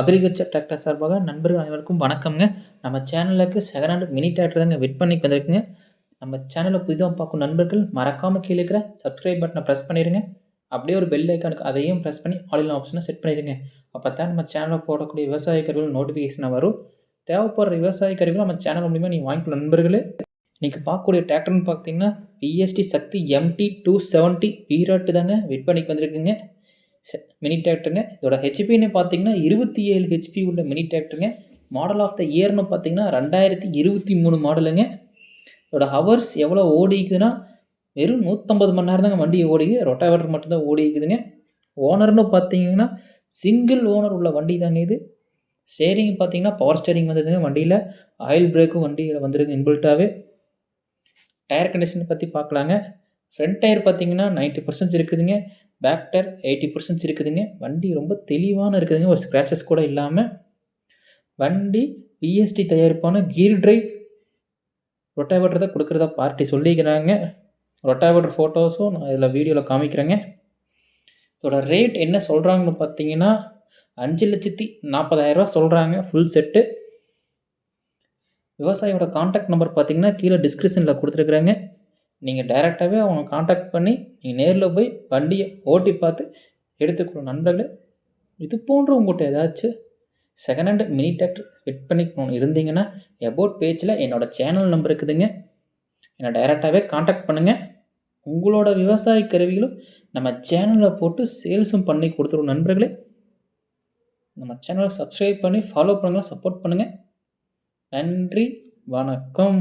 Agriculture tractor சார்பாக நண்பர்கள் அனைவருக்கும் வணக்கம்ங்க. நம்ம சேனலுக்கு செகண்ட் ஹேண்ட் மினி டிராக்டர் தாங்க விற்பனைக்கு வந்திருக்குங்க. நம்ம சேனலை புதிதாக பார்க்கும் நண்பர்கள் மறக்காமல் கீழே இருக்கிற சப்ஸ்கிரைப் பட்டனை ப்ரெஸ் பண்ணிடுங்க அப்படியே ஒரு பெல் ஐக்கானுக்கு அதையும் ப்ரெஸ் பண்ணி ஆல் ஆப்ஷனை செட் பண்ணிடுங்க அப்போ தான் நம்ம சேனலில் போடக்கூடிய விவசாய கருவிகள் நோட்டிஃபிகேஷனாக வரும். தேவைப்படுற விவசாய கருவிகள் நம்ம சேனல் மூலிமா நீங்கள் வாங்கிக்கலாம் நண்பர்களே. இன்றைக்கி பார்க்கக்கூடிய டிராக்டர்னு பார்த்தீங்கன்னா, விஎஸ்டி சக்தி எம்டி 270 வீராட்டு தாங்க விற்பனைக்கு வந்திருக்குங்க. மினி டிராக்டருங்க. இதோட ஹெச்பின்னு பார்த்தீங்கன்னா, 27 ஹெச்பி உள்ள மினி டிராக்டருங்க. மாடல் ஆஃப் த இயர்னு பார்த்தீங்கன்னா, 2023 மாடலுங்க. இதோட ஹவர்ஸ் எவ்வளோ ஓடிக்குதுன்னா, வெறும் 150 மணி நேரம் தாங்க வண்டி ஓடிக்குது. ரொட்டாவேட்டர் மட்டும்தான் ஓடிக்குதுங்க. ஓனர்னு பார்த்தீங்கன்னா, சிங்கிள் ஓனர் உள்ள வண்டி தாங்க இது. ஸ்டேரிங் பார்த்தீங்கன்னா, பவர் ஸ்டேரிங் வந்ததுங்க வண்டியில் ஆயில் பிரேக்கும் வண்டியில் வந்துருங்க இன்பில்ட்டாகவே டயர் கண்டிஷன் பற்றி பார்க்கலாங்க. ஃப்ரண்ட் டயர் பார்த்தீங்கன்னா, 90% இருக்குதுங்க. பேக் டயர் 80% இருக்குதுங்க. வண்டி ரொம்ப தெளிவான இருக்குதுங்க. ஒரு ஸ்க்ராச்சஸ் கூட இல்லாமல் வண்டி விஎஸ்டி தயாரிப்பான கீர் டிரைவ் ரொட்டாவேட்டர் தான் கொடுக்குறதா பார்ட்டி சொல்லிக்கிறாங்க. ரொட்டாவேட்டர் ஃபோட்டோஸும் நான் இதில் வீடியோவில் காமிக்கிறேங்க. இதோட ரேட் என்ன சொல்கிறாங்கன்னு பார்த்தீங்கன்னா, அஞ்சு லட்சத்தி நாற்பதாயிரரூவா சொல்கிறாங்க ஃபுல் செட்டு. விவசாயியோட காண்டாக்ட் நம்பர் பார்த்தீங்கன்னா, கீழே டிஸ்கிரிப்ஷனில் கொடுத்துருக்குறாங்க நீங்கள் டைரெக்டாகவே அவங்க காண்டாக்ட் பண்ணி, நீங்கள் நேரில் போய் வண்டியை ஓட்டி பார்த்து எடுத்துக்கணும் நண்பர்களே. இது போன்ற உங்கள்கிட்ட ஏதாச்சும் செகண்ட் ஹேண்ட் மினி டிராக்டர் பண்ணிக்கணும் இருந்தீங்கன்னா, எபோட் பேஜில் என்னோட சேனல் நம்பர் இருக்குதுங்க. என்ன டைரெக்டாகவே காண்டாக்ட் பண்ணுங்கள் உங்களோட விவசாய கருவிகளும் நம்ம சேனலில் போட்டு சேல்ஸும் பண்ணி கொடுத்துருவோம் நண்பர்களே. நம்ம சேனலை சப்ஸ்கிரைப் பண்ணி ஃபாலோ பண்ணுங்கள் சப்போர்ட் பண்ணுங்கள் நன்றி, வணக்கம்.